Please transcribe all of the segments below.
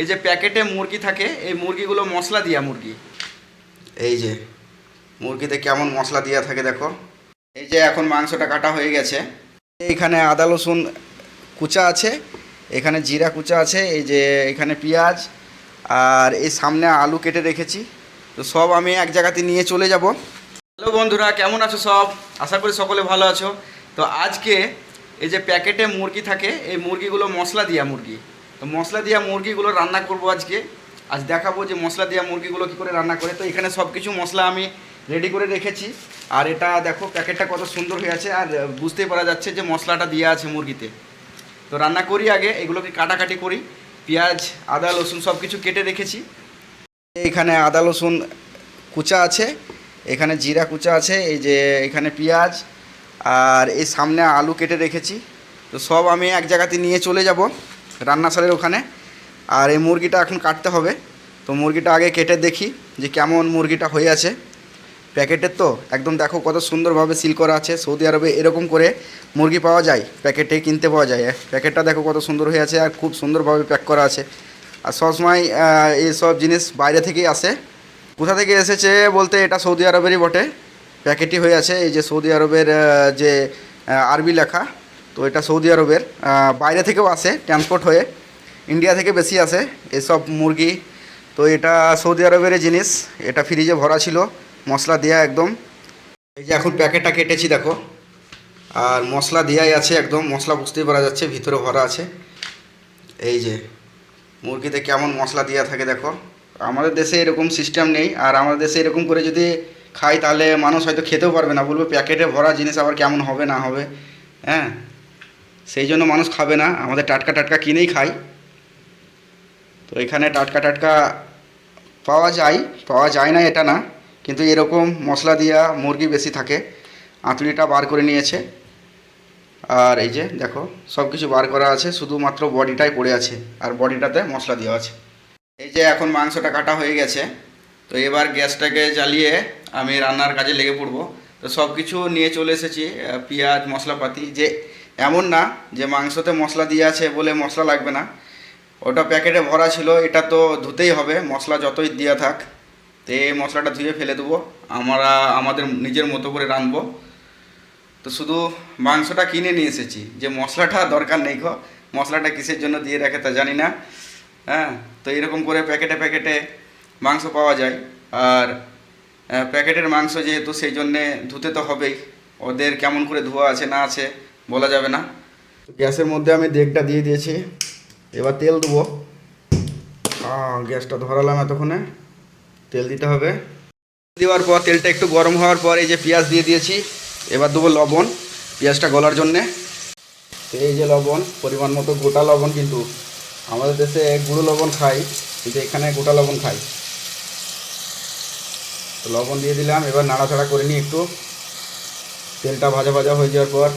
এই যে প্যাকেটে মুরগি থাকে, এই মুরগিগুলো মশলা দিয়া মুরগি। এই যে, মুরগিতে কেমন মশলা দেওয়া থাকে দেখো। এই যে এখন মাংসটা কাটা হয়ে গেছে। এইখানে আদা, রসুন কুচা আছে, এখানে জিরা কুচা আছে, এই যে এখানে পেঁয়াজ, আর এই সামনে আলু কেটে রেখেছি। তো সব আমি এক জায়গাতে নিয়ে চলে যাব। হ্যালো বন্ধুরা, কেমন আছো সব? আশা করি সকলে ভালো আছো। তো আজকে এই যে প্যাকেটে মুরগি থাকে, এই মুরগিগুলো মশলা দিয়া মুরগি। তো মশলা দিয়া মুরগিগুলো রান্না করব আজকে। আজ দেখাবো যে মশলা দিয়া মুরগিগুলো কী করে রান্না করে। তো এখানে সব কিছু মশলা আমি রেডি করে রেখেছি। আর এটা দেখো, প্যাকেটটা কত সুন্দর হয়ে আছে। আর বুঝতেই পারা যাচ্ছে যে মশলাটা দেওয়া আছে মুরগিতে। তো রান্না করি আগে, এগুলোকে কাটাকাটি করি। পেঁয়াজ, আদা, রসুন সব কিছু কেটে রেখেছি। এখানে আদা, রসুন কুচা আছে। এখানে জিরা কুচা আছে। এই যে এখানে পেঁয়াজ। আর এই সামনে আলু কেটে রেখেছি। তো সব আমি এক জায়গাতে নিয়ে চলে যাব। রান্নাশালের ওখানে। আর এই মুরগিটা এখন কাটতে হবে। তো মুরগিটা আগে কেটে দেখি যে কেমন মুরগিটা হয়ে আছে। প্যাকেটের তো একদম দেখো কত সুন্দরভাবে সিল করা আছে। সৌদি আরবে এরকম করে মুরগি পাওয়া যায় প্যাকেটে কিনতে পাওয়া যায়। প্যাকেটটা দেখো কত সুন্দর হয়ে আছে আর খুব সুন্দরভাবে প্যাক করা আছে। আর সবসময় এইসব জিনিস বাইরে থেকেই আসে। কোথা থেকে এসেছে বলতে এটা সৌদি আরবেরই বটে। প্যাকেটই হয়ে আছে। এই যে সৌদি আরবের যে আরবি লেখা তো এটা সৌদি আরবের বাইরে থেকেও আসে ট্রান্সপোর্ট হয়ে। ইন্ডিয়া থেকে বেশি আসে এসব মুরগি। তো এটা সৌদি আরবের জিনিস, এটা ফ্রিজে ভরা ছিল, মশলা দেওয়া একদম। এই যে এখন প্যাকেটটা কেটেছি, দেখো। আর মশলা দেওয়াই আছে একদম, মশলা বুঝতেই পারা যাচ্ছে, ভিতরে ভরা আছে। এই যে, মুরগিতে কেমন মশলা দেওয়া থাকে, দেখো। আমাদের দেশে এরকম সিস্টেম নেই, আর আমাদের দেশে এরকম করে যদি খাই, তাহলে মানুষ হয়তো খেতেও পারবে না। বলবে প্যাকেটে ভরা জিনিস আবার কেমন হবে, না হবে? হ্যাঁ? সেই জন্য মানুষ খাবে না, আমাদের টাটকা টাটকা কিনেই খাই তো এখানে টাটকা টাটকা পাওয়া যায় পাওয়া যায় না এটা না, কিন্তু এরকম মশলা দিয়া মুরগি বেশি থাকে, আঁতুড়িটা বার করে নিয়েছে। আর এই যে দেখো সব কিছু বার করা আছে, শুধুমাত্র বডিটাই পড়ে আছে, আর বডিটাতে মশলা দেওয়া আছে। এই যে এখন মাংসটা কাটা হয়ে গেছে, তো এবার গ্যাসটাকে জ্বালিয়ে আমি রান্নার কাজে লেগে পড়ব। তো সব কিছু নিয়ে চলে এসেছি পেঁয়াজ, মশলাপাতি, যে এমন না যে মাংসতে মশলা দিয়ে আছে বলে মশলা লাগবে না। ওটা প্যাকেটে ভরা ছিল, এটা তো ধুতেই হবে, মশলা যতই দেওয়া থাক। তো মশলাটা ধুয়ে ফেলে দেবো, আমরা আমাদের নিজের মতো করে রাঁধবো। তো শুধু মাংসটা কিনে নিয়ে এসেছি, যে মশলাটা দরকার নেই গো, মশলাটা কিসের জন্য দিয়ে রাখে তা জানি না। হ্যাঁ তো এরকম করে প্যাকেটে প্যাকেটে মাংস পাওয়া যায়। আর প্যাকেটের মাংস যেহেতু সেই জন্যে ধুতে তো হবেই, ওদের কেমন করে ধোয়া আছে না আছে বলা যাবে না। গ্যাসের মধ্যে আমি দেগটা দিয়ে দিয়েছি। এবার তেল দেবো। গ্যাসটা ধরালাম এতক্ষণে। তেল দিতে হবে। দেওয়ার পর তেলটা একটু গরম হওয়ার পর এই যে পেঁয়াজ দিয়ে দিয়েছি, এবার দেবো লবণ পেঁয়াজটা গলার জন্যে। এই যে লবণ, পরিমাণ মতো গোটা লবণ কিন্তু। আমাদের দেশে গুঁড়ো লবণ খাই, কিন্তু এখানে গোটা লবণ খাই। লবণ দিয়ে দিলাম, এবার নাড়াচাড়া করে নিই একটু। তেলটা ভাজা ভাজা হয়ে যাওয়ার পর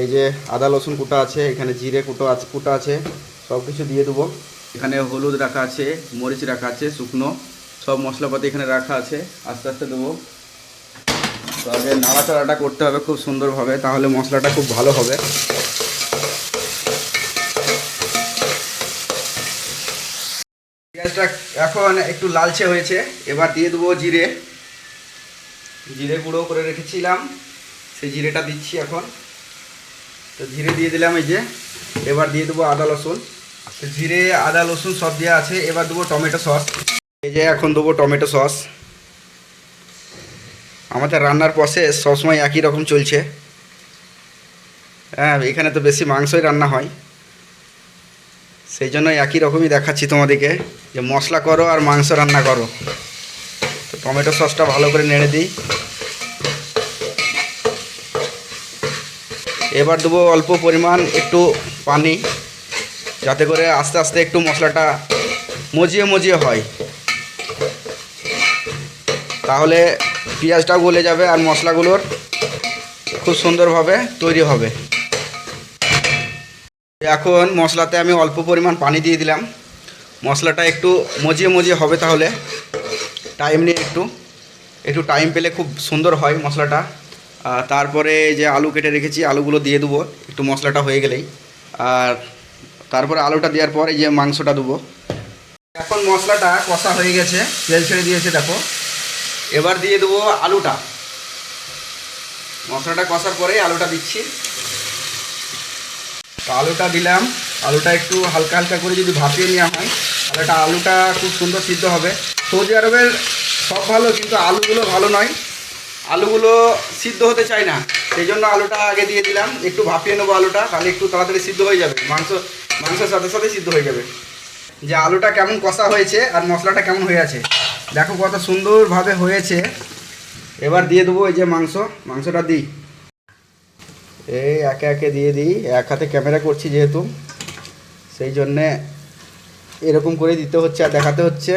এই যে আদা, রসুন কুটা আছে, এখানে জিরে কুটো আছে, কুটা আছে সব কিছু দিয়ে দেবো। এখানে হলুদ রাখা আছে, মরিচ রাখা আছে, শুকনো, সব মশলাপাতি এখানে রাখা আছে, আস্তে আস্তে দেবো। তো আগে নাড়াচাড়াটা করতে হবে খুব সুন্দরভাবে, তাহলে মশলাটা খুব ভালো হবে। পেঁয়াজটা এখন একটু লালচে হয়েছে, এবার দিয়ে দেবো জিরে। জিরে গুঁড়ো করে রেখেছিলাম, সেই জিরেটা দিচ্ছি এখন। তো জিরে দিয়ে দিলাম এই যে। এবার দিয়ে দেবো আদা, রসুন। তো জিরে, আদা, রসুন সব দেওয়া আছে। এবার দেবো টমেটো সস। এই যে এখন দেবো টমেটো সস। আমাদের রান্নার প্রসেস সবসময় একই রকম চলছে। হ্যাঁ এখানে তো বেশি মাংসই রান্না হয়। সেই জন্য একই রকমই দেখাচ্ছি তোমাদেরকে যে মশলা করো আর মাংস রান্না করো। তো টমেটো সসটা ভালো করে নেড়ে দিই। এবার দেবো অল্প পরিমাণ একটু পানি, যাতে করে আস্তে আস্তে একটু মশলাটা মজিয়ে মজিয়ে হয়। তাহলে পেঁয়াজটাও গলে যাবে আর মশলাগুলোর খুব সুন্দরভাবে তৈরি হবে। এখন মশলাতে আমি অল্প পরিমাণ পানি দিয়ে দিলাম। মশলাটা একটু মজিয়ে মজিয়ে হবে তাহলে। টাইম নিয়ে একটু একটু টাইম পেলে খুব সুন্দর হয় মশলাটা। তারপরে যে আলু কেটে রেখেছি, আলুগুলো দিয়ে দেবো, একটু মশলাটা হয়ে গেলেই। আর তারপরে আলুটা দেওয়ার পরে যে মাংসটা দেবো। এখন মশলাটা কষা হয়ে গেছে, তেল ছেড়ে দিয়েছে, দেখো। এবার দিয়ে দেবো আলুটা। মশলাটা কষার পরে আলুটা দিচ্ছি। তো আলুটা দিলাম। আলুটা একটু হালকা হালকা করে যদি ভাপিয়ে নেওয়া হয়, তাহলে এটা আলুটা খুব সুন্দর সিদ্ধ হবে। সৌদি আরবের সব ভালো, কিন্তু আলুগুলো ভালো নয়। আলুগুলো সিদ্ধ হতে চায় না, সেই জন্য আলুটা আগে দিয়ে দিলাম, একটু ভাপিয়ে নেব আলুটা, তাহলে একটু তাড়াতাড়ি সিদ্ধ হয়ে যাবে, মাংস, মাংসের সাথে সাথে সিদ্ধ হয়ে যাবে। যে আলুটা কেমন কষা হয়েছে আর মশলাটা কেমন হয়ে আছে, দেখো কত সুন্দরভাবে হয়েছে। এবার দিয়ে দেবো এই যে মাংস, মাংসটা দিই। এই একে একে দিয়ে দিই, এক হাতে ক্যামেরা করছি যেহেতু, সেই জন্যে এরকম করে দিতে হচ্ছে আর দেখাতে হচ্ছে,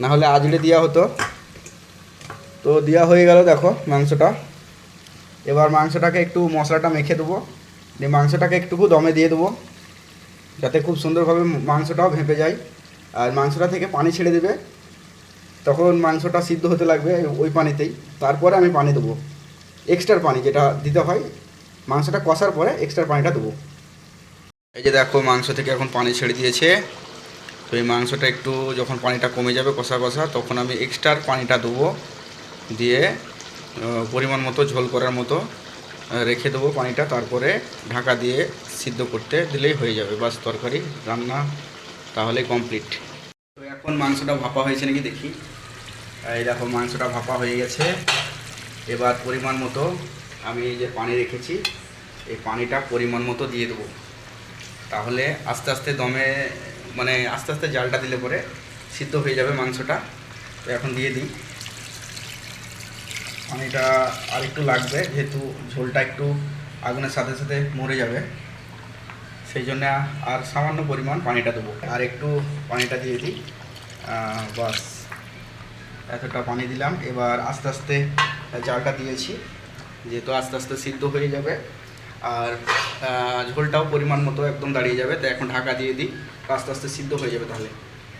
না হলে আজড়ে দেওয়া হতো। তো দেওয়া হয়ে গেল দেখো মাংসটা। এবার মাংসটাকে একটু মশলাটা মেখে দেবো। দিয়ে মাংসটাকে একটুকু দমে দিয়ে দেবো। যাতে খুব সুন্দরভাবে মাংসটাও ভেপে যায়। আর মাংসটা থেকে পানি ছেড়ে দেবে। তখন মাংসটা সিদ্ধ হতে লাগবে ওই পানিতেই। তারপরে আমি পানি দেবো। এক্সট্রা পানি যেটা দিতে হয়। মাংসটা কষার পরে এক্সট্রা পানিটা দেবো। এই যে দেখো মাংস থেকে এখন পানি ছেড়ে দিয়েছে। তো এই মাংসটা একটু যখন পানিটা কমে যাবে কষা কষা, তখন আমি এক্সট্রা পানিটা দেবো। দিয়ে পরিমাণ মতো ঝোল করার মতো রেখে দেবো পানিটা। তারপরে ঢাকা দিয়ে সিদ্ধ করতে দিলেই হয়ে যাবে। বাস তরকারি, রান্না তাহলে কমপ্লিট। তো এখন মাংসটা ভাপা হয়েছে নাকি দেখি। এই দেখো, মাংসটা ভাপা হয়ে গেছে। এবার পরিমাণ মতো আমি যে পানি রেখেছি, এই পানিটা পরিমাণ মতো দিয়ে দেবো। তাহলে আস্তে আস্তে দমে মানে আস্তে আস্তে জালটা দিলে পরে সিদ্ধ হয়ে যাবে মাংসটা। তো এখন দিয়ে দিই। পানিটা আর একটু লাগবে, যেহেতু ঝোলটা একটু আগুনের সাথে সাথে মরে যাবে। সেই জন্য আর সামান্য পরিমাণ পানিটা দেবো। আর একটু পানিটা দিয়ে দিই। বাস, এতটা পানি দিলাম। এবার আস্তে আস্তে জালটা দিয়েছি, যেহেতু আস্তে আস্তে সিদ্ধ হয়ে যাবে। আর ঝোলটাও পরিমাণ মতো একদম দাঁড়িয়ে যাবে। তো এখন ঢাকা দিয়ে দিই আস্তে আস্তে সিদ্ধ হয়ে যাবে তাহলে।